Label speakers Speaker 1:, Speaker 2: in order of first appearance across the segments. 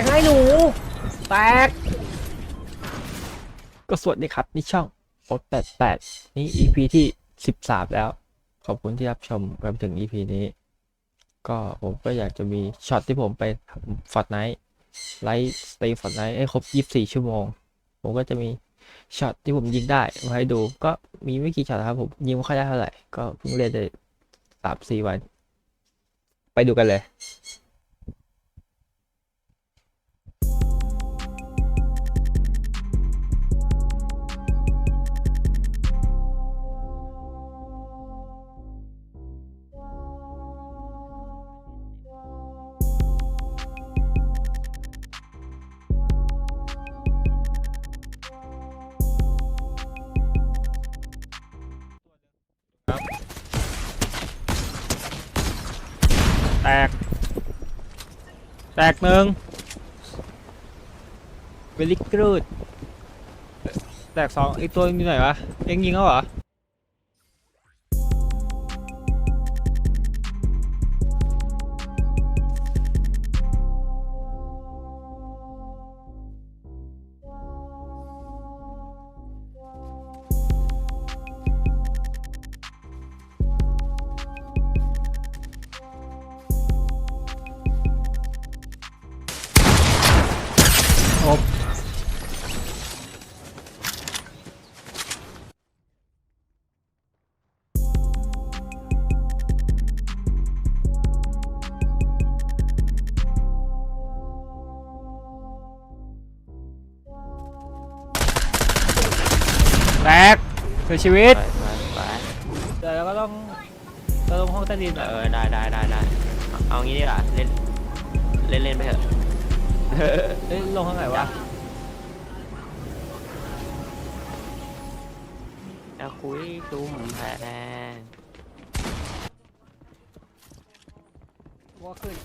Speaker 1: กให้หนู แตก ก็สวัสดีครับ นี่ช่องโอ๊ตแปดแปดนี่ EP ที่สิบสามแล้ว ขอบคุณที่รับชมกันถึง EP นี้ ก็ผมก็อยากจะมีช็อตที่ผมไปฟอร์ดไนท์ไลฟ์สเตรีมฟอร์ดไนท์ให้ครบ24ชั่วโมง ผมก็จะมีช็อตที่ผมยิงได้มาให้ดูก็มีไม่กี่ช็อตครับผมยิงไม่ค่อยได้เท่าไหร่ ก็เพิ่งเล่นได้สามสี่วัน ไปดูกันเลย แตก แตกหนึ่งเวลิกรูดแตกสองอีกตัวนึงอยู่ไหนวะเอ็งยิงเขาเหรอ ครบแตกเสียชีวิต
Speaker 2: ไปไปไป
Speaker 1: เดี๋ยวเราก็ต้องเราลงห้องใต้ดิน
Speaker 2: เอ
Speaker 1: อะ
Speaker 2: อได้ได้ได้ได้เอาเอางี้ดีกว่าเล่นเล่นเล่นไปเถอะ
Speaker 1: เอ้ยลงทางไหนวะ
Speaker 2: แล้วคุยตุ้มแพ้
Speaker 1: ว่าขึ้น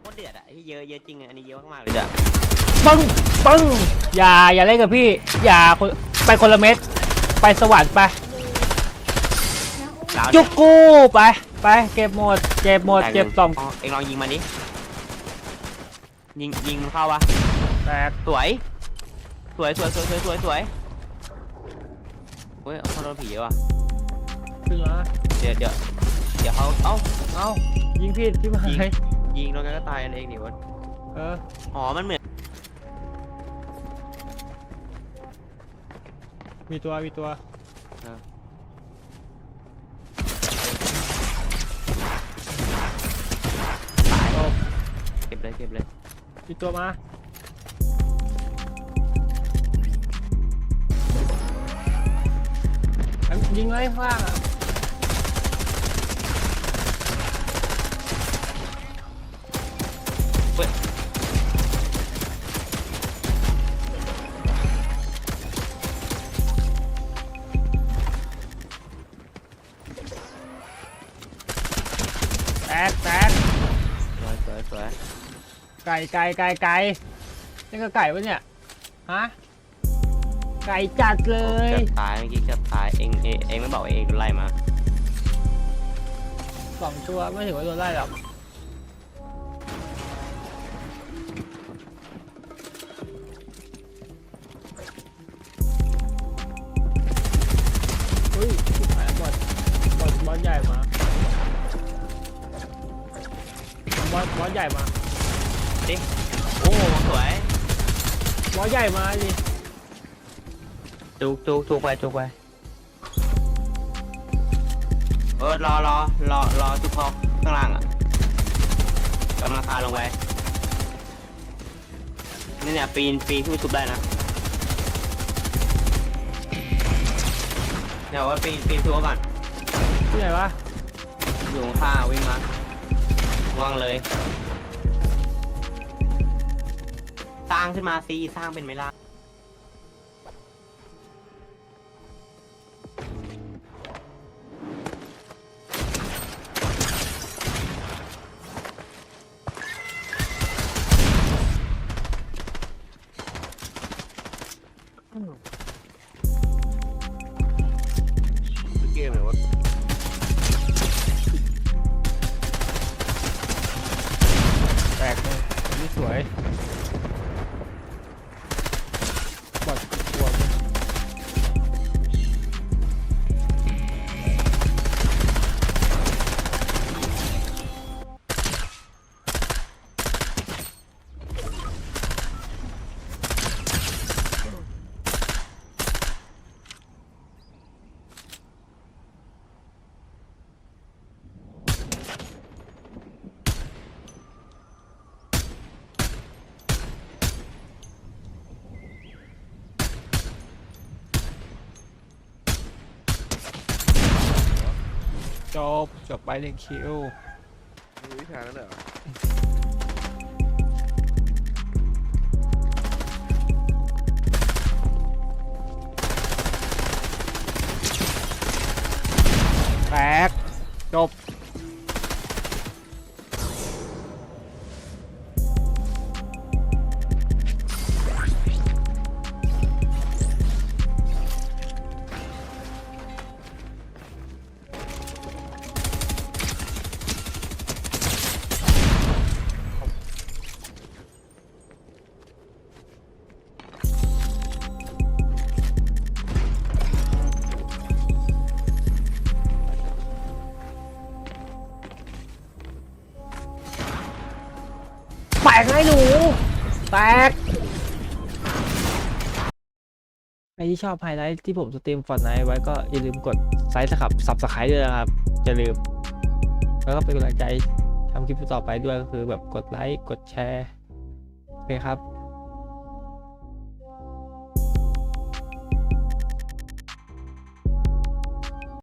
Speaker 2: โคตรเดือดอะที่เยอะเยอะจริงอะอันนี้เยอะมากๆเลยจ้ะ
Speaker 1: ปึ้งปึ้งอย่าอย่าเล่นกับพี่ อย่าคนไปคนละเม็ดไปสวรรค์ไป
Speaker 2: ดาว
Speaker 1: จุกกูไป ไปเก็บหมด เก็บหมด เก็บสอง
Speaker 2: เองลองยิงมันดิ ยิงยิงมันเข้าวะ
Speaker 1: แตก
Speaker 2: สวย สวยสวยสวยสวยสวยสวยเฮ้ยเขาโดนผีว่ะ
Speaker 1: ขึ้นมา
Speaker 2: เดี๋ยวเดี๋ยวเดี๋ยวเขาเอ้า
Speaker 1: เอ้ายิงผิดที่มา
Speaker 2: ยิง
Speaker 1: ให้
Speaker 2: ยิงโดนกันก็ตายกันเองนี่วะ
Speaker 1: เออ
Speaker 2: อ๋อมันเหมือน
Speaker 1: มีตัวมีตัว
Speaker 2: ตาย
Speaker 1: โอ้
Speaker 2: เก็ บเลยเก็บเลย
Speaker 1: มีตัวมาเอ้ยยิงเลยข้างล่างอะแตกแตก
Speaker 2: สวยสวยสวย
Speaker 1: ไก่ไก่ไก่ไก่นี่ก็ไก่ปะเนี่ยฮะไก่จัดเลย
Speaker 2: เกือบตายเมื่อกี้เกือบตายเองเองเองไม่บอกว่าเองโดนไล่มา
Speaker 1: สองตัวไม่ถึงว่าโดนไล่หรอกเฮ้ยชิบหายบอลบอลบอลใหญ่มาบอลบอลใหญ่มา
Speaker 2: โอ้สวย
Speaker 1: บอลใหญ่มาดิ
Speaker 2: จุกจุกจุกไปจุกไปเออรอรอรอรอจุกพอข้างล่างอะกำลังคาลงไปนี่เนี่ยปีนปีนขึ้นไปชุบได้นะเดี๋ยวว่าปีนปีนชุบก่อน
Speaker 1: ที่ไหนวะ
Speaker 2: อยู่ข้างๆวิ่งมาวางเลย สร้างขึ้นมาซีสร้างเป็นไหมล่ะเกมเลยวะ
Speaker 1: แต
Speaker 3: สวย จบ จบไปหนึ่งคิว
Speaker 4: มีวิชานั้นเหรอ
Speaker 3: แตกจบ แตกไอ้หนู แตกใครที่ชอบไฮไลท์ที่ผมสตรีมฟอร์ดไนท์ไว้ก็อย่าลืมกดไซส์สครับสับสไครต์ด้วยนะครับ อย่าลืม แล้วก็เป็นกำลังใจทำคลิปต่อไปด้วยก็คือแบบกดไลค์ กดแชร์ โอเคครับ